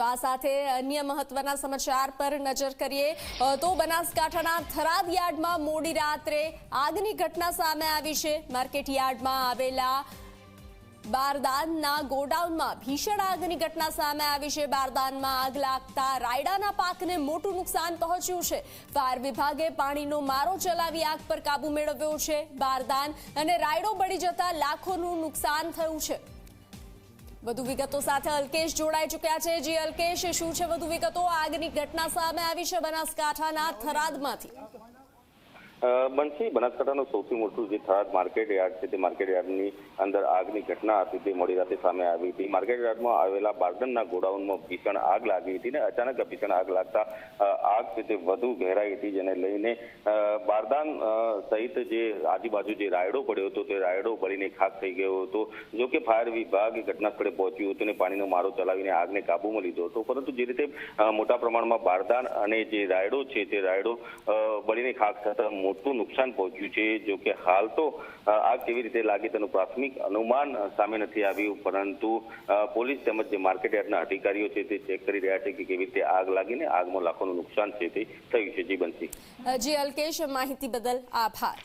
તો આ સાથે અન્ય મહત્વના સમાચાર પર નજર કરીએ. તો બનાસકાંઠાના થરાદ યાર્ડમાં મોડી રાત્રે આગની ઘટના સામે આવી છે. માર્કેટ યાર્ડમાં આવેલા બારદાનના ગોડાઉનમાં ભીષણ આગની ઘટના સામે આવી છે. બારદાનમાં આગ લાગતા રાયડાના પાકને મોટું નુકસાન પહોંચ્યું છે. ફાયર વિભાગે પાણીનો મારો ચલાવી આગ પર કાબુ મેળવ્યો છે. બારદાન અને રાયડો બળી જતા લાખોનું નુકસાન થયું છે. વધુ વિગતો સાથે અલ્કેશ જોડાઈ ચૂક્યા છે. જે, અલ્કેશ, શું છે વધુ વિગતો? આગની ઘટના સામે આવી છે બનાસકાંઠાના થરાદમાંથી. બંસી બનાસકાંઠાનું સૌથી મોટું જે થરાદ માર્કેટ યાર્ડ છે, તે માર્કેટ યાર્ડની અંદર આગની ઘટના હતી, તે મોડી રાતે સામે આવી હતી. માર્કેટ યાર્ડમાં આવેલા બાર્ડનના ગોડાઉનમાં ભીષણ આગ લાગી હતી ને અચાનક ભીષણ આગ લાગતા આગ છે તે વધુ ઘેરાઈ હતી, જેને લઈને બારદાન સહિત જે આજુબાજુ જે રાયડો પડ્યો હતો, તે રાયડો બળીને ખાક થઈ ગયો હતો. જો કે ફાયર વિભાગ ઘટના સ્થળે પહોંચ્યું હતું અને પાણીનો મારો ચલાવીને આગને કાબૂમાં લીધો હતો. પરંતુ જે રીતે મોટા પ્રમાણમાં બારદાન અને જે રાયડો છે, તે રાયડો બળીને ખાક થતા મોટું નુકસાન પહોંચ્યું છે. જો કે હાલ તો આગ કેવી રીતે લાગી તેનું પ્રાથમિક અનુમાન સામે નથી આવ્યું. પરંતુ પોલીસ તેમજ જે માર્કેટ યાર્ડના અધિકારીઓ છે તે ચેક કરી રહ્યા છે કે કેવી રીતે આગ લાગીને આગમાં લાખોનું નુકસાન છે તે થયું છે. જી બંસી જે અલ્કેશ, માહિતી બદલ આભાર.